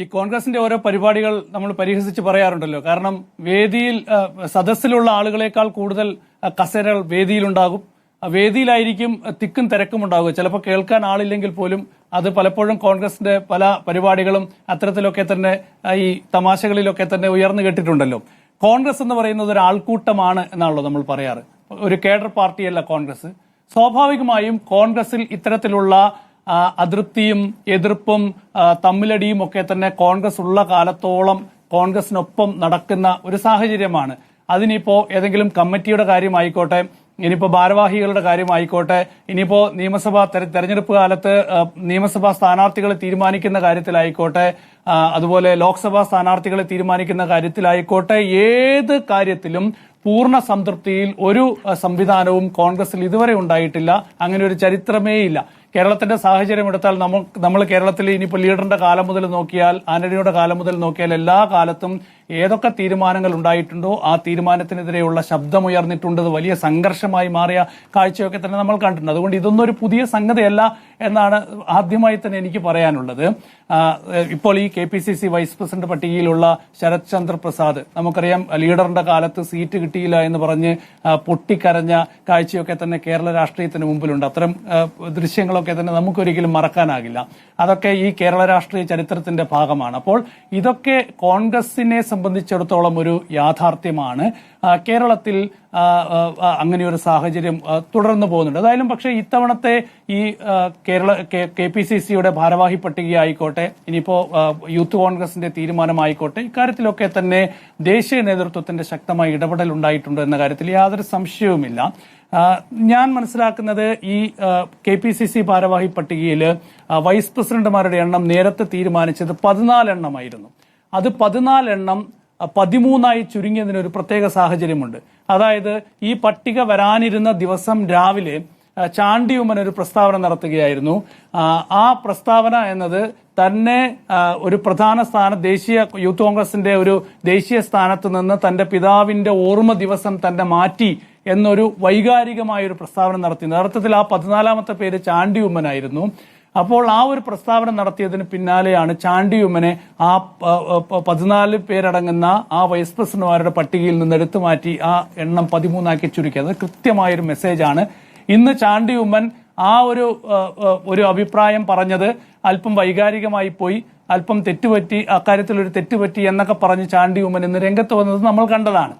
ഈ കോൺഗ്രസിന്റെ ഓരോ പരിപാടികൾ നമ്മൾ പരിഹസിച്ച് പറയാറുണ്ടല്ലോ. കാരണം വേദിയിൽ സദസ്സിലുള്ള ആളുകളെക്കാൾ കൂടുതൽ കസേരകൾ വേദിയിലുണ്ടാകും. വേദിയിലായിരിക്കും തിക്കും തിരക്കും ഉണ്ടാകുക ചിലപ്പോൾ കേൾക്കാൻ ആളില്ലെങ്കിൽ പോലും അത് പലപ്പോഴും കോൺഗ്രസിന്റെ പല പരിപാടികളും അത്തരത്തിലൊക്കെ തന്നെ ഈ തമാശകളിലൊക്കെ തന്നെ ഉയർന്നു കേട്ടിട്ടുണ്ടല്ലോ. കോൺഗ്രസ് എന്ന് പറയുന്നത് ഒരു ആൾക്കൂട്ടമാണ് എന്നാണല്ലോ നമ്മൾ പറയാറ്. ഒരു കേഡർ പാർട്ടിയല്ല കോൺഗ്രസ്. സ്വാഭാവികമായും കോൺഗ്രസിൽ ഇത്തരത്തിലുള്ള അതൃപ്തിയും എതിർപ്പും തമ്മിലടിയും ഒക്കെ തന്നെ കോൺഗ്രസ് ഉള്ള കാലത്തോളം കോൺഗ്രസിനൊപ്പം നടക്കുന്ന ഒരു സാഹചര്യമാണ്. അതിനിപ്പോ ഏതെങ്കിലും കമ്മിറ്റിയുടെ കാര്യമായിക്കോട്ടെ ഇനിയിപ്പോ ഭാരവാഹികളുടെ കാര്യമായിക്കോട്ടെ ഇനിയിപ്പോ നിയമസഭാ തെര- തെരഞ്ഞെടുപ്പ് കാലത്ത് നിയമസഭാ സ്ഥാനാർത്ഥികളെ തീരുമാനിക്കുന്ന കാര്യത്തിലായിക്കോട്ടെ അതുപോലെ ലോക്സഭാ സ്ഥാനാർത്ഥികളെ തീരുമാനിക്കുന്ന കാര്യത്തിലായിക്കോട്ടെ ഏത് കാര്യത്തിലും പൂർണ സംതൃപ്തിയിൽ ഒരു സംവിധാനവും കോൺഗ്രസിൽ ഇതുവരെ ഉണ്ടായിട്ടില്ല. അങ്ങനെ ഒരു ചരിത്രമേ ഇല്ല കേരളത്തിന്റെ സാഹചര്യം എടുത്താൽ നമ്മൾ നമ്മൾ കേരളത്തിൽ ഇനിയിപ്പോൾ ലീഡറിന്റെ കാലം മുതൽ നോക്കിയാൽ ആന്റണിയുടെ കാലം മുതൽ നോക്കിയാൽ എല്ലാ കാലത്തും ഏതൊക്കെ തീരുമാനങ്ങൾ ഉണ്ടായിട്ടുണ്ടോ ആ തീരുമാനത്തിനെതിരെയുള്ള ശബ്ദമുയർന്നിട്ടുണ്ട് വലിയ സംഘർഷമായി മാറിയ കാഴ്ചയൊക്കെ തന്നെ നമ്മൾ കണ്ടിട്ടുണ്ട്. അതുകൊണ്ട് ഇതൊന്നും ഒരു പുതിയ സംഗതിയല്ല എന്നാണ് ആദ്യമായി തന്നെ എനിക്ക് പറയാനുള്ളത്. ഇപ്പോൾ ഈ K P C C vice president പട്ടികയിലുള്ള Sarath Chandra Prasad നമുക്കറിയാം ലീഡറിന്റെ കാലത്ത് സീറ്റ് കിട്ടിയില്ല എന്ന് പറഞ്ഞ് പൊട്ടിക്കരഞ്ഞ കാഴ്ചയൊക്കെ തന്നെ കേരള രാഷ്ട്രീയത്തിന് മുമ്പിലുണ്ട്. അത്തരം ആ, ദൃശ്യങ്ങളൊക്കെ തന്നെ നമുക്കൊരിക്കലും മറക്കാനാകില്ല. അതൊക്കെ ഈ കേരള രാഷ്ട്രീയ ചരിത്രത്തിന്റെ ഭാഗമാണ്. അപ്പോൾ ഇതൊക്കെ കോൺഗ്രസിനെ സംബന്ധിച്ചിടത്തോളം ഒരു യാഥാർത്ഥ്യമാണ്. കേരളത്തിൽ അങ്ങനെ ഒരു സാഹചര്യം തുടർന്നു പോകുന്നുണ്ട്. അതായാലും പക്ഷേ ഇത്തവണത്തെ ഈ കേരള കെ പി സി സിയുടെ ഭാരവാഹി പട്ടികയായിക്കോട്ടെ ഇനിയിപ്പോ ആ, യൂത്ത് കോൺഗ്രസിന്റെ തീരുമാനമായിക്കോട്ടെ ഇക്കാര്യത്തിലൊക്കെ തന്നെ ദേശീയ നേതൃത്വത്തിന്റെ ശക്തമായ ഇടപെടൽ ഉണ്ടായിട്ടുണ്ട് എന്ന കാര്യത്തിൽ യാതൊരു സംശയവുമില്ല. ഞാൻ മനസ്സിലാക്കുന്നത് ഈ കെ പി സി സി ഭാരവാഹി പട്ടികയിൽ വൈസ് പ്രസിഡന്റുമാരുടെ എണ്ണം നേരത്തെ തീരുമാനിച്ചത് പതിനാലെണ്ണമായിരുന്നു. അത് പതിനാലെണ്ണം പതിമൂന്നായി ചുരുങ്ങിയതിന് ഒരു പ്രത്യേക സാഹചര്യമുണ്ട്. അതായത് ഈ പട്ടിക വരാനിരുന്ന ദിവസം രാവിലെ ചാണ്ടിയുമ്മൻ ഒരു പ്രസ്താവന നടത്തുകയായിരുന്നു. ആ പ്രസ്താവന എന്നത് തന്നെ ഒരു പ്രധാന സ്ഥാന ദേശീയ യൂത്ത് കോൺഗ്രസിന്റെ ഒരു ദേശീയ സ്ഥാനത്ത് നിന്ന് തന്റെ പിതാവിന്റെ ഓർമ്മ ദിവസം തന്നെ മാറ്റി എന്നൊരു വൈകാരികമായ ഒരു പ്രസ്താവന നടത്തി നേതൃത്വത്തിൽ ആ പതിനാലാമത്തെ പേര് ചാണ്ടിയുമ്മനായിരുന്നു അപ്പോൾ ആ ഒരു പ്രസ്താവന നടത്തിയതിന് പിന്നാലെയാണ് ചാണ്ടിയുമ്മനെ ആ പതിനാല് പേരടങ്ങുന്ന ആ വൈസ് പ്രസിഡന്റുമാരുടെ പട്ടികയിൽ നിന്ന് എടുത്തു മാറ്റി ആ എണ്ണം പതിമൂന്നാക്കി ചുരുക്കിയത് കൃത്യമായൊരു മെസ്സേജാണ്. ഇന്ന് ചാണ്ടിയുമ്മൻ ആ ഒരു ഒരു അഭിപ്രായം പറഞ്ഞത് അല്പം വൈകാരികമായി പോയി അല്പം തെറ്റുപറ്റി അക്കാര്യത്തിൽ ഒരു തെറ്റുപറ്റി എന്നൊക്കെ പറഞ്ഞ് ചാണ്ടിയുമ്മൻ ഇന്ന് രംഗത്ത് വന്നത് നമ്മൾ കണ്ടതാണ്.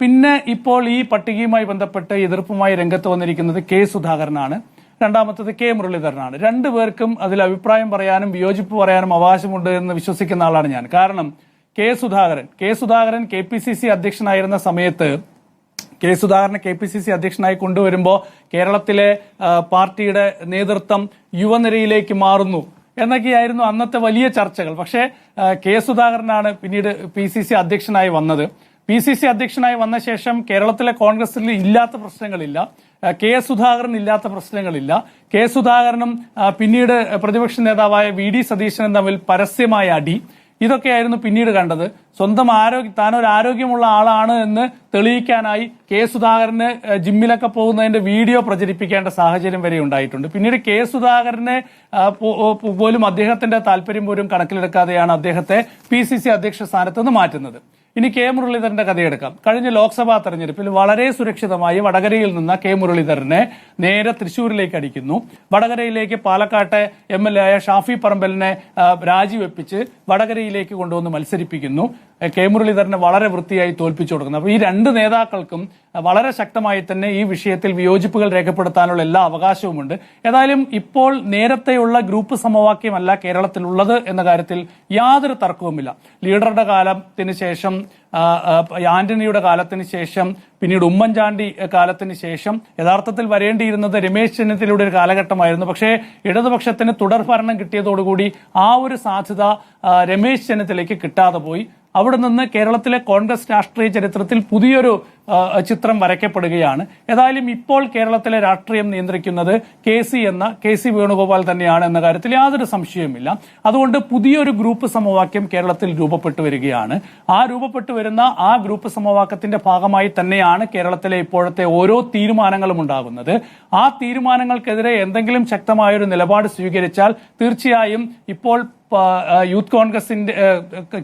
പിന്നെ ഇപ്പോൾ ഈ പട്ടികയുമായി ബന്ധപ്പെട്ട് എതിർപ്പുമായി രംഗത്ത് വന്നിരിക്കുന്നത് കെ സുധാകരനാണ്. രണ്ടാമത്തത് കെ മുരളീധരനാണ്. രണ്ടു പേർക്കും അതിൽ അഭിപ്രായം പറയാനും വിയോജിപ്പ് പറയാനും അവകാശമുണ്ട് എന്ന് വിശ്വസിക്കുന്ന ആളാണ് ഞാൻ. കാരണം K Sudhakaran K Sudhakaran K P C C അധ്യക്ഷനായിരുന്ന സമയത്ത് കെ സുധാകരനെ കെ പി സി സി അധ്യക്ഷനായി കൊണ്ടുവരുമ്പോൾ കേരളത്തിലെ പാർട്ടിയുടെ നേതൃത്വം യുവനിരയിലേക്ക് മാറുന്നു എന്നൊക്കെയായിരുന്നു അന്നത്തെ വലിയ ചർച്ചകൾ. പക്ഷേ കെ സുധാകരനാണ് പിന്നീട് പി സി സി അധ്യക്ഷനായി വന്നത്. പി സി സി അധ്യക്ഷനായി വന്ന ശേഷം കേരളത്തിലെ കോൺഗ്രസിൽ ഇല്ലാത്ത പ്രശ്നങ്ങളില്ല. കെ എസ് സുധാകരൻ ഇല്ലാത്ത പ്രശ്നങ്ങളില്ല. കെ സുധാകരനും പിന്നീട് പ്രതിപക്ഷ നേതാവായ വി ഡി സതീശനും തമ്മിൽ പരസ്യമായ അടി. ഇതൊക്കെയായിരുന്നു പിന്നീട് കണ്ടത്. സ്വന്തം ആരോഗ്യ താനൊരു ആരോഗ്യമുള്ള ആളാണ് എന്ന് തെളിയിക്കാനായി കെ സുധാകരന് ജിമ്മിലൊക്കെ പോകുന്നതിന്റെ വീഡിയോ പ്രചരിപ്പിക്കേണ്ട സാഹചര്യം വരെ ഉണ്ടായിട്ടുണ്ട്. പിന്നീട് കെ സുധാകരനെ പോലും അദ്ദേഹത്തിന്റെ താല്പര്യം പോലും കണക്കിലെടുക്കാതെയാണ് അദ്ദേഹത്തെ പി സി സി അധ്യക്ഷ സ്ഥാനത്ത് നിന്ന് മാറ്റുന്നത്. ഇനി കെ മുരളീധരന്റെ കഥയെടുക്കാം. കഴിഞ്ഞ ലോക്സഭാ തെരഞ്ഞെടുപ്പിൽ വളരെ സുരക്ഷിതമായി വടകരയിൽ നിന്ന് കെ മുരളീധരനെ നേരെ തൃശൂരിലേക്ക് അടിക്കുന്നു. വടകരയിലേക്ക് പാലക്കാട്ടെ എം എൽ എ ആയ ഷാഫി പറമ്പലിനെ രാജിവെപ്പിച്ച് വടകരയിലേക്ക് കൊണ്ടുവന്ന് മത്സരിപ്പിക്കുന്നു. കെ മുരളീധരനെ വളരെ വൃത്തിയായി തോൽപ്പിച്ചു കൊടുക്കുന്നത്. അപ്പോൾ ഈ രണ്ട് നേതാക്കൾക്കും വളരെ ശക്തമായി തന്നെ ഈ വിഷയത്തിൽ വിയോജിപ്പുകൾ രേഖപ്പെടുത്താനുള്ള എല്ലാ അവകാശവുമുണ്ട്. ഏതായാലും ഇപ്പോൾ നേരത്തെയുള്ള ഗ്രൂപ്പ് സമവാക്യമല്ല കേരളത്തിലുള്ളത് എന്ന കാര്യത്തിൽ യാതൊരു തർക്കവുമില്ല. ലീഡറുടെ കാലത്തിന് ശേഷം ആന്റണിയുടെ കാലത്തിന് ശേഷം പിന്നീട് ഉമ്മൻചാണ്ടി കാലത്തിന് ശേഷം യഥാർത്ഥത്തിൽ വരേണ്ടിയിരുന്നത് രമേശ് ചെന്നിത്തലയുടെ ഒരു കാലഘട്ടമായിരുന്നു. പക്ഷേ ഇടതുപക്ഷത്തിന് തുടർഭരണം കിട്ടിയതോടുകൂടി ആ ഒരു സാധ്യത രമേശ് ചെന്നിത്തലയ്ക്ക് കിട്ടാതെ പോയി. അവിടെ നിന്ന് കേരളത്തിലെ കോൺഗ്രസ് രാഷ്ട്രീയ ചരിത്രത്തിൽ പുതിയൊരു ചിത്രം വരയ്ക്കപ്പെടുകയാണ്. ഏതായാലും ഇപ്പോൾ കേരളത്തിലെ രാഷ്ട്രീയം നിയന്ത്രിക്കുന്നത് കെ സി എന്ന കെ സി വേണുഗോപാൽ തന്നെയാണ് എന്ന കാര്യത്തിൽ യാതൊരു സംശയവുമില്ല. അതുകൊണ്ട് പുതിയൊരു ഗ്രൂപ്പ് സമവാക്യം കേരളത്തിൽ രൂപപ്പെട്ടു വരികയാണ്. ആ രൂപപ്പെട്ടു വരുന്ന ആ ഗ്രൂപ്പ് സമവാക്യത്തിന്റെ ഭാഗമായി തന്നെയാണ് കേരളത്തിലെ ഇപ്പോഴത്തെ ഓരോ തീരുമാനങ്ങളും ഉണ്ടാകുന്നത്. ആ തീരുമാനങ്ങൾക്കെതിരെ എന്തെങ്കിലും ശക്തമായൊരു നിലപാട് സ്വീകരിച്ചാൽ തീർച്ചയായും ഇപ്പോൾ യൂത്ത് കോൺഗ്രസിന്റെ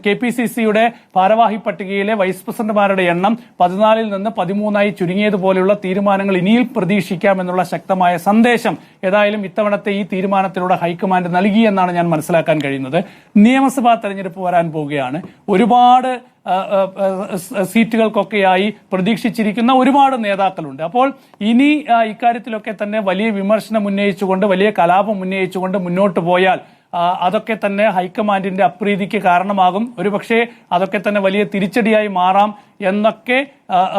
കെ പി സി സിയുടെ ഭാരവാഹി പട്ടികയിലെ വൈസ് പ്രസിഡന്റുമാരുടെ എണ്ണം പതിനാലിൽ നിന്ന് പതിമൂന്നായി ചുരുങ്ങിയതുപോലെയുള്ള തീരുമാനങ്ങൾ ഇനിയും പ്രതീക്ഷിക്കാമെന്നുള്ള ശക്തമായ സന്ദേശം ഏതായാലും ഇത്തവണത്തെ ഈ തീരുമാനത്തിലൂടെ ഹൈക്കമാൻഡ് നൽകി എന്നാണ് ഞാൻ മനസ്സിലാക്കാൻ കഴിയുന്നത്. നിയമസഭാ തെരഞ്ഞെടുപ്പ് വരാൻ പോവുകയാണ്. ഒരുപാട് സീറ്റുകൾക്കൊക്കെയായി പ്രതീക്ഷിച്ചിരിക്കുന്ന ഒരുപാട് നേതാക്കളുണ്ട്. അപ്പോൾ ഇനി ഇക്കാര്യത്തിലൊക്കെ തന്നെ വലിയ വിമർശനം ഉന്നയിച്ചുകൊണ്ട് വലിയ കലാപം ഉന്നയിച്ചുകൊണ്ട് മുന്നോട്ട് പോയാൽ അതൊക്കെ തന്നെ ഹൈക്കമാൻഡിന്റെ അപ്രീതിക്ക് കാരണമാകും. ഒരുപക്ഷെ അതൊക്കെ തന്നെ വലിയ തിരിച്ചടിയായി മാറാം എന്നൊക്കെ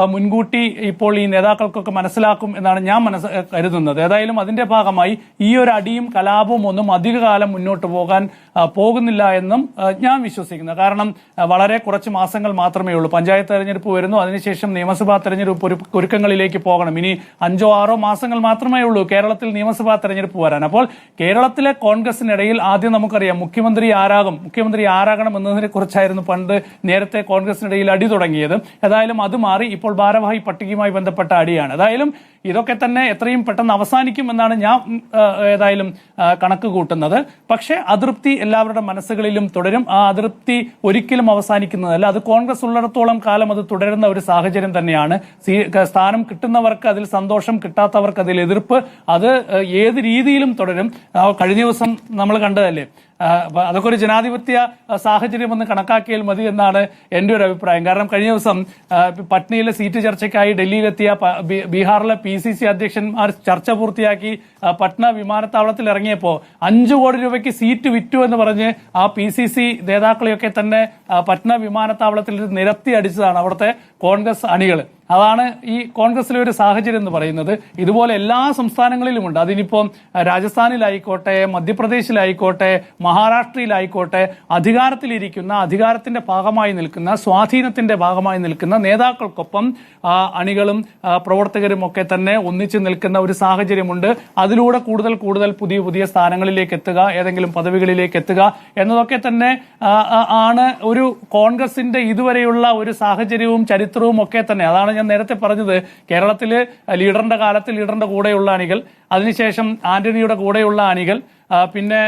മുൻകൂട്ടി ഇപ്പോൾ ഈ നേതാക്കൾക്കൊക്കെ മനസ്സിലാക്കും എന്നാണ് ഞാൻ മനസ്സ് കരുതുന്നത്. ഏതായാലും അതിന്റെ ഭാഗമായി ഈ ഒരു അടിയും കലാപവും ഒന്നും അധികകാലം മുന്നോട്ട് പോകാൻ പോകുന്നില്ല എന്നും ഞാൻ വിശ്വസിക്കുന്നു. കാരണം വളരെ കുറച്ച് മാസങ്ങൾ മാത്രമേ ഉള്ളൂ. പഞ്ചായത്ത് തെരഞ്ഞെടുപ്പ് വരുന്നു. അതിനുശേഷം നിയമസഭാ തെരഞ്ഞെടുപ്പ് ഒരു- ഒരുക്കങ്ങളിലേക്ക് പോകണം. ഇനി അഞ്ചോ ആറോ മാസങ്ങൾ മാത്രമേ ഉള്ളൂ കേരളത്തിൽ നിയമസഭാ തെരഞ്ഞെടുപ്പ് വരാൻ. അപ്പോൾ കേരളത്തിലെ കോൺഗ്രസിനിടയിൽ ആദ്യം നമുക്കറിയാം മുഖ്യമന്ത്രി ആരാകും. മുഖ്യമന്ത്രി ആരാകണം എന്നതിനെ കുറിച്ചായിരുന്നു പണ്ട് നേരത്തെ കോൺഗ്രസിനിടയിൽ അടി തുടങ്ങിയത്. ഏതായാലും അത് മാറി ഇപ്പോൾ ഭാരവാഹി പട്ടികയുമായി ബന്ധപ്പെട്ട അടിയാണ്. ഏതായാലും ഇതൊക്കെ തന്നെ എത്രയും പെട്ടെന്ന് അവസാനിക്കും എന്നാണ് ഞാൻ ഏതായാലും കണക്ക് കൂട്ടുന്നത്. പക്ഷേ അതൃപ്തി എല്ലാവരുടെ മനസ്സുകളിലും തുടരും. ആ അതൃപ്തി ഒരിക്കലും അവസാനിക്കുന്നതല്ല. അത് കോൺഗ്രസ് ഉള്ളിടത്തോളം കാലം അത് തുടരുന്ന ഒരു സാഹചര്യം തന്നെയാണ്. സ്ഥാനം കിട്ടുന്നവർക്ക് അതിൽ സന്തോഷം കിട്ടാത്തവർക്ക് അതിൽ എതിർപ്പ് അത് ഏത് രീതിയിലും തുടരും. കഴിഞ്ഞ ദിവസം നമ്മൾ കണ്ടതല്ലേ? അതൊക്കെ ഒരു ജനാധിപത്യ സാഹചര്യം ഒന്ന് കണക്കാക്കിയാൽ മതി എന്നാണ് എന്റെ ഒരു അഭിപ്രായം. കാരണം കഴിഞ്ഞ ദിവസം പട്നയിലെ സീറ്റ് ചർച്ചയ്ക്കായി ഡൽഹിയിലെത്തിയ ബീഹാറിലെ പി സി സി അധ്യക്ഷന്മാർ ചർച്ച പൂർത്തിയാക്കി പട്ന വിമാനത്താവളത്തിൽ ഇറങ്ങിയപ്പോൾ അഞ്ചു കോടി രൂപയ്ക്ക് സീറ്റ് വിറ്റു എന്ന് പറഞ്ഞ് ആ പി സി സി നേതാക്കളെയൊക്കെ തന്നെ പട്ന വിമാനത്താവളത്തിൽ നിരത്തി അടിച്ചതാണ് അവിടുത്തെ കോൺഗ്രസ് അണികൾ അതാണ് ഈ കോൺഗ്രസിലെ ഒരു സാഹചര്യം എന്ന് പറയുന്നത്. ഇതുപോലെ എല്ലാ സംസ്ഥാനങ്ങളിലും സംസ്ഥാനങ്ങളിലുമുണ്ട്. അതിനിപ്പം രാജസ്ഥാനിലായിക്കോട്ടെ മധ്യപ്രദേശിലായിക്കോട്ടെ മഹാരാഷ്ട്രയിലായിക്കോട്ടെ അധികാരത്തിലിരിക്കുന്ന അധികാരത്തിന്റെ ഭാഗമായി നിൽക്കുന്ന സ്വാധീനത്തിന്റെ ഭാഗമായി നിൽക്കുന്ന നേതാക്കൾക്കൊപ്പം അണികളും പ്രവർത്തകരും ഒക്കെ തന്നെ ഒന്നിച്ചു നിൽക്കുന്ന ഒരു സാഹചര്യമുണ്ട്. അതിലൂടെ കൂടുതൽ കൂടുതൽ പുതിയ പുതിയ സ്ഥാനങ്ങളിലേക്ക് എത്തുക ഏതെങ്കിലും പദവികളിലേക്ക് എത്തുക എന്നതൊക്കെ തന്നെ ആണ് ഒരു കോൺഗ്രസിന്റെ ഇതുവരെയുള്ള ഒരു സാഹചര്യവും ചരിത്രവും ഒക്കെ തന്നെ. അതാണ് ഞാൻ നേരത്തെ പറഞ്ഞത് കേരളത്തിൽ ലീഡറിന്റെ കാലത്ത് ലീഡറിന്റെ കൂടെയുള്ള അണികൾ അതിനുശേഷം ആന്റണിയുടെ കൂടെയുള്ള അണികൾ പിന്നെ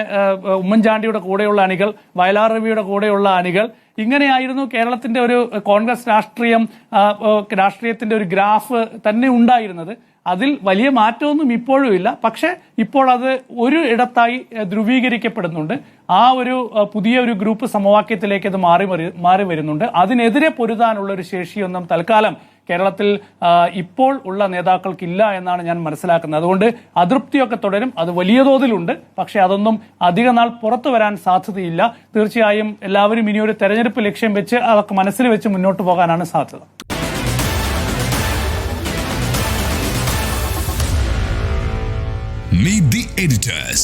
ഉമ്മൻചാണ്ടിയുടെ കൂടെയുള്ള അണികൾ വയലാർ രവിയുടെ കൂടെയുള്ള അണികൾ. ഇങ്ങനെയായിരുന്നു കേരളത്തിന്റെ ഒരു കോൺഗ്രസ് രാഷ്ട്രീയം രാഷ്ട്രീയത്തിന്റെ ഒരു ഗ്രാഫ് തന്നെ ഉണ്ടായിരുന്നത്. അതിൽ വലിയ മാറ്റമൊന്നും ഇപ്പോഴും ഇല്ല. പക്ഷെ ഇപ്പോൾ അത് ഒരു ഇടത്തായി ധ്രുവീകരിക്കപ്പെടുന്നുണ്ട്. ആ ഒരു പുതിയ ഒരു ഗ്രൂപ്പ് സമവാക്യത്തിലേക്ക് അത് മാറി മാറി വരുന്നുണ്ട്. അതിനെതിരെ പൊരുതാനുള്ള ഒരു ശേഷിയൊന്നും തൽക്കാലം കേരളത്തിൽ ഇപ്പോൾ ഉള്ള നേതാക്കൾക്കില്ല എന്നാണ് ഞാൻ മനസ്സിലാക്കുന്നത്. അതുകൊണ്ട് അതൃപ്തിയൊക്കെ തുടരും. അത് വലിയ തോതിലുണ്ട്. പക്ഷെ അതൊന്നും അധിക നാൾ പുറത്തു വരാൻ സാധ്യതയില്ല. തീർച്ചയായും എല്ലാവരും ഇനിയൊരു തെരഞ്ഞെടുപ്പ് ലക്ഷ്യം വെച്ച് അതൊക്കെ മനസ്സിൽ വെച്ച് മുന്നോട്ട് പോകാനാണ് സാധ്യത. Meet the editors.